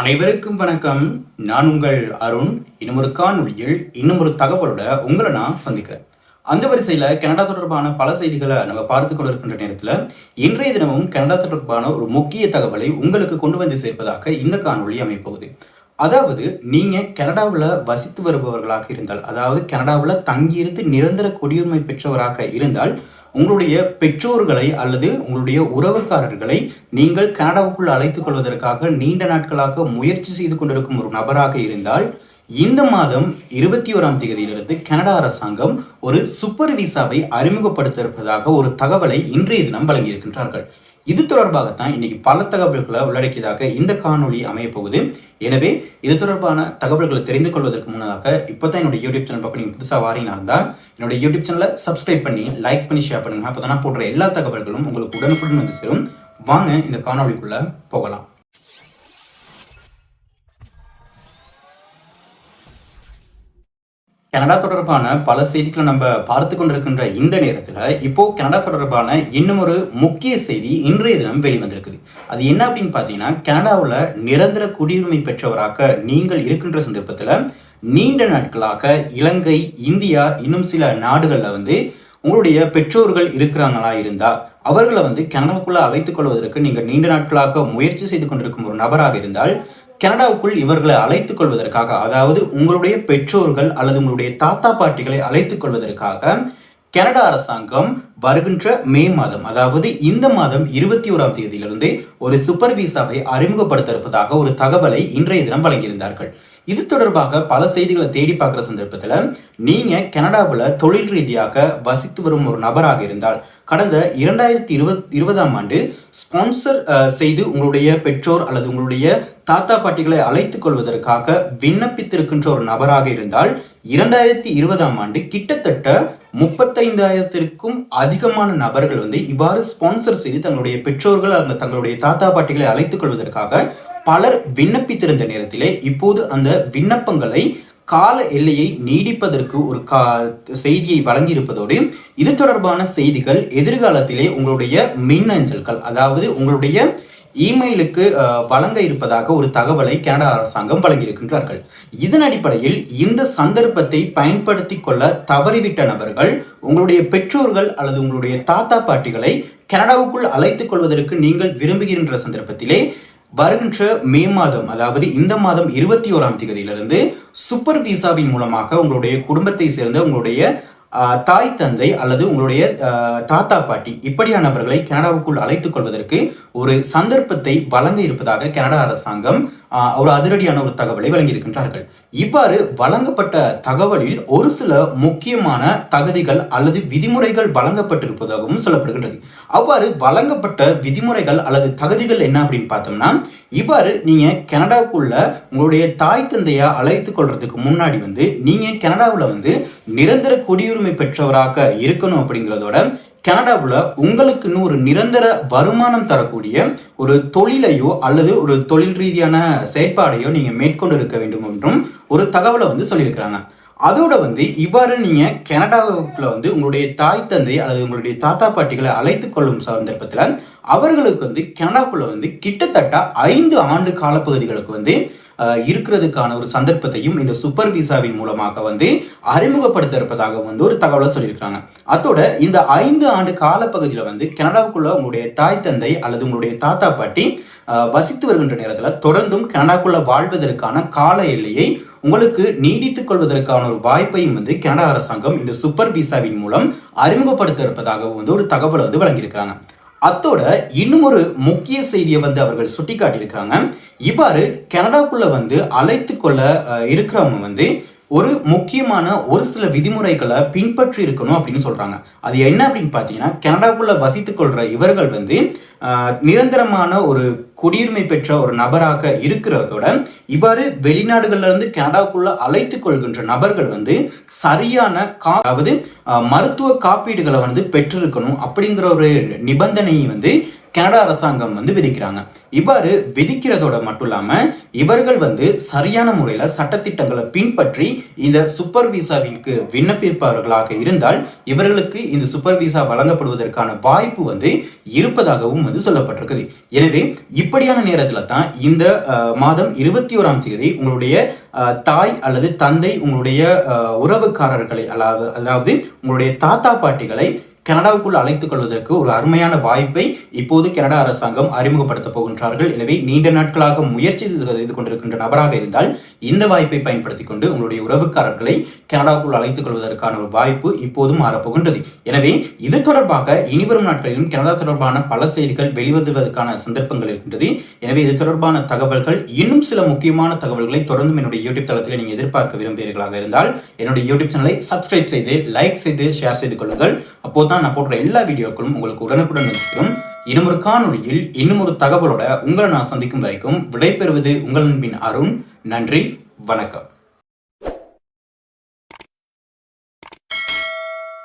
அனைவருக்கும் வணக்கம். நான் உங்கள் அருண். இன்னும் ஒரு காணொலியில் இன்னும் ஒரு தகவலோட உங்களை நான் சந்திக்கிறேன். அந்த வரிசையில் கனடா தொடர்பான பல செய்திகளை நம்ம பார்த்து கொண்டிருக்கின்ற நேரத்தில் இன்றைய தினமும் கனடா தொடர்பான ஒரு முக்கிய தகவலை உங்களுக்கு கொண்டு வந்து சேர்ப்பதாக இந்த காணொலி அமைப்போகுது. அதாவது நீங்கள் கனடாவில் வசித்து வருபவர்களாக இருந்தால் அதாவது கனடாவில் தங்கியிருந்து நிரந்தர குடியுரிமை பெற்றவராக இருந்தால் உங்களுடைய பெற்றோர்களை அல்லது உங்களுடைய உறவுக்காரர்களை நீங்கள் கனடாவுக்குள் அழைத்துக் கொள்வதற்காக நீண்ட நாட்களாக முயற்சி செய்து கொண்டிருக்கும் ஒரு நபராக இருந்தால் இந்த மாதம் இருபத்தி ஓராம் தேதியிலிருந்து கனடா அரசாங்கம் ஒரு சூப்பர் விசாவை அறிமுகப்படுத்த இருப்பதாக ஒரு தகவலை இன்றைய தினம் வழங்கியிருக்கின்றார்கள். இது தொடர்பாகத்தான் இன்னைக்கு பல தகவல்களை உள்ளடக்கியதாக இந்த காணொளி அமைய போகுது. எனவே இது தொடர்பான தகவல்களை தெரிந்து கொள்வதற்கு முன்னதாக இப்போ தான் என்னோட யூடியூப் சேனல் பக்கம் நீங்கள் புதுசாக வாரினா இருந்தால் என்னோட யூடியூப் சேனலை சப்ஸ்கிரைப் பண்ணி லைக் பண்ணி ஷேர் பண்ணுங்க. அப்போ தான் போடுற எல்லா தகவல்களும் உங்களுக்கு உடனுக்குடன் வந்து சேரும். வாங்க இந்த காணொலிக்குள்ளே போகலாம். கனடா தொடர்பான பல செய்திகளை நம்ம பார்த்து கொண்டிருக்கின்ற இந்த நேரத்தில் இப்போ கனடா தொடர்பான இன்னும் ஒரு முக்கிய செய்தி இன்றைய தினம் வெளிவந்திருக்குது. அது என்ன அப்படின்னு பார்த்தீங்கன்னா கனடாவில் நிரந்தர குடியுரிமை பெற்றவராக நீங்கள் இருக்கின்ற சந்தர்ப்பத்தில் நீண்ட நாட்களாக இலங்கை இந்தியா இன்னும் சில நாடுகளில் வந்து உங்களுடைய பெற்றோர்கள் இருக்கிறாங்களா இருந்தா அவர்களை வந்து கனடாவுக்குள்ள அழைத்துக் கொள்வதற்கு நீங்கள் நீண்ட நாட்களாக முயற்சி செய்து கொண்டிருக்கும் ஒரு நபராக இருந்தால் கனடாவுக்குள் இவர்களை அழைத்துக் கொள்வதற்காக அதாவது உங்களுடைய பெற்றோர்கள் அல்லது உங்களுடைய தாத்தா பாட்டிகளை அழைத்துக் கொள்வதற்காக கனடா அரசாங்கம் வருகின்ற மே மாதம் அதாவது இந்த மாதம் இருபத்தி ஓராம் தேதியிலிருந்து ஒரு சூப்பர் விசாவை அறிமுகப்படுத்த இருப்பதாக ஒரு தகவலை இன்றைய தினம் வழங்கியிருந்தார்கள். இது தொடர்பாக பல செய்திகளை தேடி பார்க்குற சந்தர்ப்பத்தில் நீங்க கனடாவில் தொழில் ரீதியாக வசித்து வரும் ஒரு நபராக இருந்தால் கடந்த இரண்டாயிரத்தி இருபத் இருபதாம் ஆண்டு ஸ்பான்சர் செய்து உங்களுடைய பெற்றோர் அல்லது உங்களுடைய தாத்தா பாட்டிகளை அழைத்துக் கொள்வதற்காக விண்ணப்பித்திருக்கின்ற ஒரு நபராக இருந்தால் இரண்டாயிரத்தி இருபதாம் ஆண்டு கிட்டத்தட்ட முப்பத்தைந்தாயிரத்திற்கும் அதிகமான நபர்கள் வந்து இவ்வாறு ஸ்பான்சர் செய்து தங்களுடைய பெற்றோர்கள் அல்லது தங்களுடைய தாத்தா பாட்டிகளை அழைத்துக் கொள்வதற்காக பலர் விண்ணப்பித்திருந்த நேரத்திலே இப்போது அந்த விண்ணப்பங்களை கால எல்லையை நீடிப்பதற்கு ஒரு கா செய்தியை வழங்கியிருப்பதோடு இது தொடர்பான செய்திகள் எதிர்காலத்திலே உங்களுடைய மின்னஞ்சல்கள் அதாவது உங்களுடைய இமெயிலுக்கு வழங்க இருப்பதாக ஒரு தகவலை கனடா அரசாங்கம் வழங்கியிருக்கின்றார்கள். இதன் அடிப்படையில் இந்த சந்தர்ப்பத்தை பயன்படுத்தி கொள்ள தவறிவிட்ட நபர்கள் உங்களுடைய பெற்றோர்கள் அல்லது உங்களுடைய தாத்தா பாட்டிகளை கனடாவுக்குள் அழைத்துக் கொள்வதற்கு நீங்கள் விரும்புகின்ற சந்தர்ப்பத்திலே வருகின்ற மே மாதம் அதாவது இந்த மாதம் இருபத்தி ஓராம் தேதியிலிருந்து சூப்பர் விசாவின் மூலமாக உங்களுடைய குடும்பத்தை சேர்ந்த உங்களுடைய தாய் தந்தை அல்லது உங்களுடைய தாத்தா பாட்டி இப்படியானவர்களை கனடாவுக்குள் அழைத்துக் கொள்வதற்கு ஒரு சந்தர்ப்பத்தை வழங்க இருப்பதாக கனடா அரசாங்கம் ஒரு அதிரடியான ஒரு தகவலை வழங்கியிருக்கின்றார்கள். இவ்வாறு வழங்கப்பட்ட தகவலில் ஒரு சில முக்கியமான தகுதிகள் அல்லது விதிமுறைகள் வழங்கப்பட்டிருப்பதாகவும் சொல்லப்படுகின்றது. அவ்வாறு வழங்கப்பட்ட விதிமுறைகள் அல்லது தகுதிகள் என்ன அப்படின்னு பார்த்தோம்னா இவ்வாறு நீங்கள் கனடாவுக்குள்ள உங்களுடைய தாய் தந்தையை அழைத்து கொள்றதுக்கு முன்னாடி வந்து நீங்கள் கனடாவில் வந்து நிரந்தர குடியுரிமை பெற்றவராக இருக்கணும் அப்படிங்கிறதோட கனடாவில் உங்களுக்குன்னு ஒரு நிரந்தர வருமானம் தரக்கூடிய ஒரு தொழிலையோ அல்லது ஒரு தொழில் ரீதியான செயற்பாடையோ நீங்கள் மேற்கொண்டு இருக்க வேண்டும் என்றும் ஒரு தகவலை வந்து சொல்லியிருக்கிறாங்க. அதோட வந்து இவ்வாறு நீங்கள் கனடாவுக்குள்ள வந்து உங்களுடைய தாய் தந்தை அல்லது உங்களுடைய தாத்தா பாட்டிகளை அழைத்து கொள்ளும் சந்தர்ப்பத்தில் அவர்களுக்கு வந்து கனடாக்குள்ள வந்து கிட்டத்தட்ட ஐந்து ஆண்டு காலப்பகுதிகளுக்கு வந்து இருக்கிறதுக்கான ஒரு சந்தர்ப்பத்தையும் இந்த சூப்பர் விசாவின் மூலமாக வந்து அறிமுகப்படுத்த இருப்பதாக வந்து ஒரு தகவலை சொல்லியிருக்காங்க அதோட இந்த ஐந்து ஆண்டு காலப்பகுதியில் வந்து கனடாவுக்குள்ள உங்களுடைய தாய் தந்தை அல்லது உங்களுடைய தாத்தா பாட்டி வசித்து வருகின்ற நேரத்தில் தொடர்ந்தும் கனடாக்குள்ள வாழ்வதற்கான கால எல்லையை உங்களுக்கு நீடித்துக் கொள்வதற்கான ஒரு வாய்ப்பையும் வந்து கனடா அரசாங்கம் இந்த சூப்பர் விசாவின் மூலம் அறிமுகப்படுத்த இருப்பதாக வந்து ஒரு தகவலை வந்து வழங்கியிருக்கிறாங்க. அத்தோட இன்னும் ஒரு முக்கிய செய்தியை வந்து அவர்கள் சுட்டிக்காட்டியிருக்கிறாங்க. இவ்வாறு கனடாக்குள்ள வந்து அழைத்து கொள்ள இருக்கிறவங்க வந்து ஒரு முக்கியமான ஒரு சில விதிமுறைகளை பின்பற்றி இருக்கணும் அப்படின்னு சொல்றாங்க. அது என்ன அப்படின்னு பார்த்தீங்கன்னா கனடாக்குள்ள வசித்துக் கொள்ற இவர்கள் வந்து நிரந்தரமான ஒரு குடியுரிமை பெற்ற ஒரு நபராக இருக்கிறதோட இவ்வாறு வெளிநாடுகள்ல இருந்து கனடாவுக்குள்ள அழைத்து கொள்கின்ற நபர்கள் வந்து சரியான கா அதாவது மருத்துவ காப்பீடுகளை வந்து பெற்றிருக்கணும் அப்படிங்கிற ஒரு நிபந்தனையை வந்து கனடா அரசாங்கம் வந்து விதிக்கிறாங்க. இவ்வாறு விதிக்கிறதோட மட்டும் இல்லாம இவர்கள் வந்து சரியான முறையில சட்டத்திட்டங்களை பின்பற்றி இந்த சூப்பர் விசாவிற்கு விண்ணப்பிப்பவர்களாக இருந்தால் இவர்களுக்கு இந்த சூப்பர் விசா வழங்கப்படுவதற்கான வாய்ப்பு வந்து இருப்பதாகவும் வந்து சொல்லப்பட்டிருக்குது. எனவே இப்படியான நேரத்தில் தான் இந்த மாதம் இருபத்தி ஓராம் தேதி உங்களுடைய தாய் அல்லது தந்தை உங்களுடைய உறவுக்காரர்களை அதாவது அதாவது உங்களுடைய தாத்தா பாட்டிகளை கனடாவுக்குள் அழைத்துக் கொள்வதற்கு ஒரு அருமையான வாய்ப்பை இப்போது கனடா அரசாங்கம் அறிமுகப்படுத்த போகின்றார்கள். எனவே நீண்ட நாட்களாக முயற்சி செய்து கொண்டிருக்கின்ற நபராக இருந்தால் இந்த வாய்ப்பை பயன்படுத்திக் கொண்டு உங்களுடைய உறவுக்காரர்களை கனடாவுக்குள் அழைத்துக் கொள்வதற்கான ஒரு வாய்ப்பு இப்போதும் மாறப்போகின்றது. எனவே இது தொடர்பாக இனிவரும் நாட்களிலும் கனடா தொடர்பான பல செய்திகள் வெளிவருவதற்கான சந்தர்ப்பங்கள் இருக்கின்றது. எனவே இது தொடர்பான தகவல்கள் இன்னும் சில முக்கியமான தகவல்களை தொடர்ந்து என்னுடைய யூடியூப் தளத்தில் நீங்கள் எதிர்பார்க்க விரும்புகிறீர்களாக இருந்தால் என்னுடைய யூடியூப் சேனலை சப்ஸ்கிரைப் செய்து லைக் செய்து ஷேர் செய்து கொள்ளுங்கள். அப்போது தான் நான் போடுற எல்லா வீடியோக்களும் உங்களுக்கு உடனுக்குடன் நடிச்சிடும் இன்னும் ஒரு காணொளியில் இன்னும் ஒரு தகவலோட உங்களை நான் சந்திக்கும் வரைக்கும் விடைபெறுவது உங்கள் அன்பின் அருண். நன்றி வணக்கம்.